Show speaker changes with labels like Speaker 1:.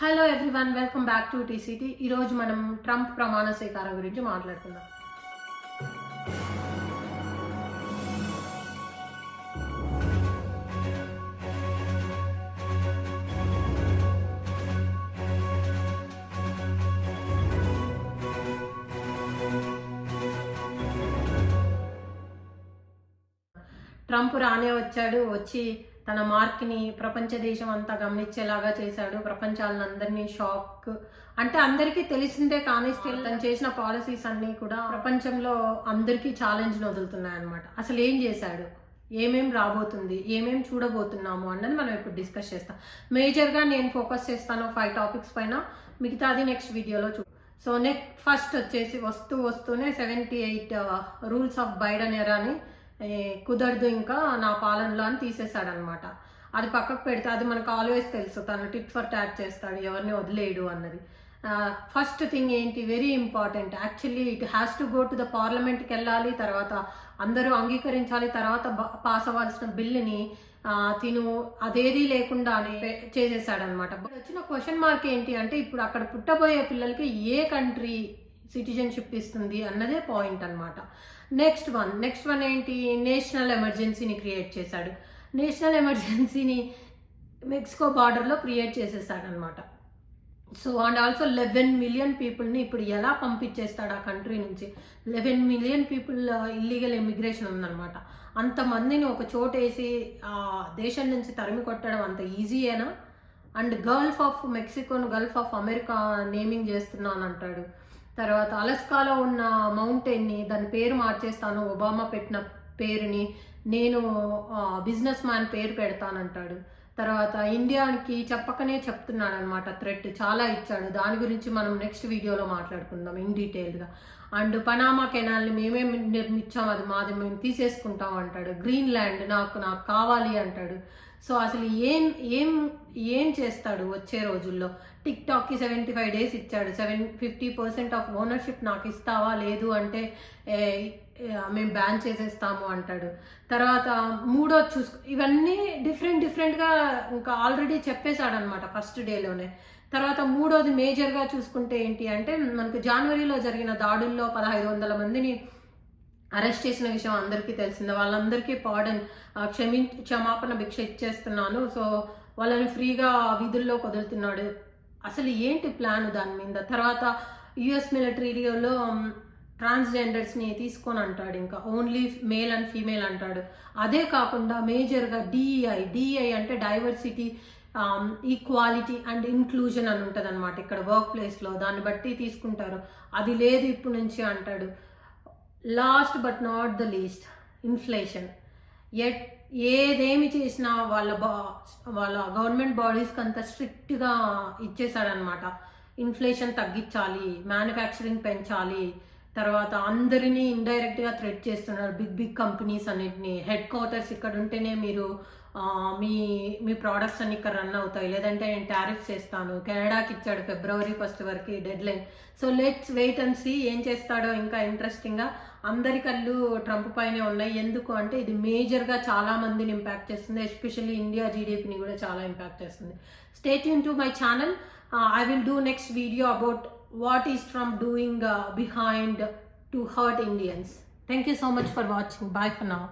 Speaker 1: Hello everyone welcome back to TCT ఈరోజు మనం Trump ప్రమాణ స్వీకారం గురించి మాట్లాడుకుందాం. ట్రంప్ రానే వచ్చాడు వచ్చి తన మార్క్ని ప్రపంచ దేశం అంతా గమనించేలాగా చేశాడు. ప్రపంచాలందరినీ షాక్ అంటే అందరికీ తెలిసిందే కానీ స్టిల్ తను చేసిన పాలసీస్ అన్నీ కూడా ప్రపంచంలో అందరికీ ఛాలెంజ్ వదులుతున్నాయి అనమాట అసలు ఏం చేశాడు? ఏమేం రాబోతుంది? ఏమేం చూడబోతున్నాము అన్నది మనం ఇప్పుడు డిస్కస్ చేస్తాం. మేజర్గా నేను ఫోకస్ చేస్తాను ఫైవ్ టాపిక్స్ పైన. మిగతాది నెక్స్ట్ వీడియోలో చూ సో నెక్స్ట్ ఫస్ట్ వచ్చేసి వస్తూ వస్తూనే seventy eight rules of Biden era అని కుదరదు ఇంకా నా పాలనలో అని తీసేశాడనమాట. అది పక్కకు పెడితే అది మనకు ఆల్వేస్ తెలుసు. తను టిట్ ఫర్ ట్యాట్ చేస్తాడు ఎవరిని వదిలేయడు అన్నది. ఫస్ట్ థింగ్ ఏంటి? Very important actually it has to go to the పార్లమెంట్కి వెళ్ళాలి తర్వాత అందరూ అంగీకరించాలి తర్వాత పాస్ అవ్వాల్సిన బిల్లుని తిను అదేది లేకుండా చేసేసాడనమాట వచ్చిన క్వశ్చన్ మార్క్ ఏంటి అంటే ఇప్పుడు అక్కడ పుట్టబోయే పిల్లలకి ఏ కంట్రీ సిటిజన్షిప్ ఇస్తుంది అన్నదే పాయింట్ అనమాట నెక్స్ట్ వన్ నెక్స్ట్ వన్ ఏంటి? నేషనల్ ఎమర్జెన్సీని క్రియేట్ చేశాడు. నేషనల్ ఎమర్జెన్సీని మెక్సికో బార్డర్లో create చేసేసాడనమాట so and also eleven million పీపుల్ని ఇప్పుడు ఎలా పంపించేస్తాడు ఆ కంట్రీ నుంచి? Eleven million people illegal immigration ఉందన్నమాట. అంతమందిని ఒక చోట వేసి ఆ దేశం నుంచి తరిమి కొట్టడం అంత ఈజీయేనా అండ్ గల్ఫ్ ఆఫ్ మెక్సికోను గల్ఫ్ ఆఫ్ అమెరికా నేమింగ్ చేస్తున్నాను అంటాడు తర్వాత అలస్కాలో ఉన్న మౌంటైన్ని దాని పేరు మార్చేస్తాను. ఒబామా పెట్టిన పేరుని నేను బిజినెస్ మ్యాన్ పేరు పెడతానంటాడు. తర్వాత ఇండియాకి చెప్పకనే చెప్తున్నాడు అనమాట థ్రెట్ చాలా ఇచ్చాడు. దాని గురించి మనం నెక్స్ట్ వీడియోలో మాట్లాడుకుందాం ఇన్ డీటెయిల్గా అండ్ పనామా కెనాల్ని మేమే నిర్మించాం అది మాది మేము తీసేసుకుంటాం అంటాడు. గ్రీన్ ల్యాండ్ నాకు నాకు కావాలి అంటాడు. సో అసలు ఏం ఏం ఏం చేస్తాడు వచ్చే రోజుల్లో? టిక్ టాక్కి సెవెంటీ ఫైవ్ డేస్ ఇచ్చాడు. Seven fifty percent of ownership నాకు ఇస్తావా లేదు అంటే మేము బ్యాన్ చేసేస్తాము అంటాడు. తర్వాత మూడో చూసుకో ఇవన్నీ డిఫరెంట్ డిఫరెంట్గా ఇంకా ఆల్రెడీ చెప్పేశాడనమాట ఫస్ట్ డేలోనే. తర్వాత మూడోది మేజర్గా చూసుకుంటే ఏంటి అంటే మనకు జనవరిలో జరిగిన దాడుల్లో పదహైదు వందల మందిని అరెస్ట్ చేసిన విషయం అందరికీ తెలిసిందే. వాళ్ళందరికీ పాడన్ క్షమి క్షమాపణ భిక్ష ఇచ్చేస్తున్నాను. సో వాళ్ళని ఫ్రీగా విధుల్లో వదులుతున్నాడు అసలు ఏంటి ప్లాన్ దాని మీద? తర్వాత యుఎస్ మిలిటరీలో ట్రాన్స్జెండర్స్ని తీసుకొని అంటాడు ఇంకా. ఓన్లీ మేల్ అండ్ ఫీమేల్ అంటాడు. అదే కాకుండా మేజర్గా డిఈఐ డిఈఐ అంటే డైవర్సిటీ ఈక్వాలిటీ అండ్ ఇంక్లూజన్ అని ఉంటుంది అనమాట ఇక్కడ వర్క్ ప్లేస్లో దాన్ని బట్టి తీసుకుంటారు. అది లేదు ఇప్పటి నుంచి అంటాడు. Last but not the least inflation at ఏదేమి చేసినా వాళ్ళ బా వాళ్ళ గవర్నమెంట్ బాడీస్కి అంత స్ట్రిక్ట్గా ఇచ్చేసాడనమాట ఇన్ఫ్లేషన్ తగ్గించాలి మ్యానుఫ్యాక్చరింగ్ పెంచాలి తర్వాత అందరినీ ఇండైరెక్ట్గా థ్రెట్ చేస్తున్నారు బిగ్ బిగ్ కంపెనీస్ అన్నింటినీ. హెడ్ క్వార్టర్స్ ఇక్కడ ఉంటేనే మీరు మీ మీ ప్రోడక్ట్స్ అన్ని ఇక్కడ రన్ అవుతాయి. లేదంటే నేను టారిఫ్స్ చేస్తాను. కెనడాకి ఇచ్చాడు ఫిబ్రవరి ఫస్ట్ వరకు deadline so let's wait and see ఏం చేస్తాడో ఇంకా ఇంట్రెస్టింగ్గా అందరి కళ్ళు ట్రంప్ పైనే ఉన్నాయి. ఎందుకు అంటే ఇది మేజర్గా చాలా మందిని ఇంపాక్ట్ చేస్తుంది. ఎస్పెషల్లీ ఇండియా జీడిపిని కూడా చాలా ఇంపాక్ట్ చేస్తుంది. Stay in to my channel I will do next video about what is Trump doing uh, behind to hurt Indians. Thank you so much for watching. Bye for now.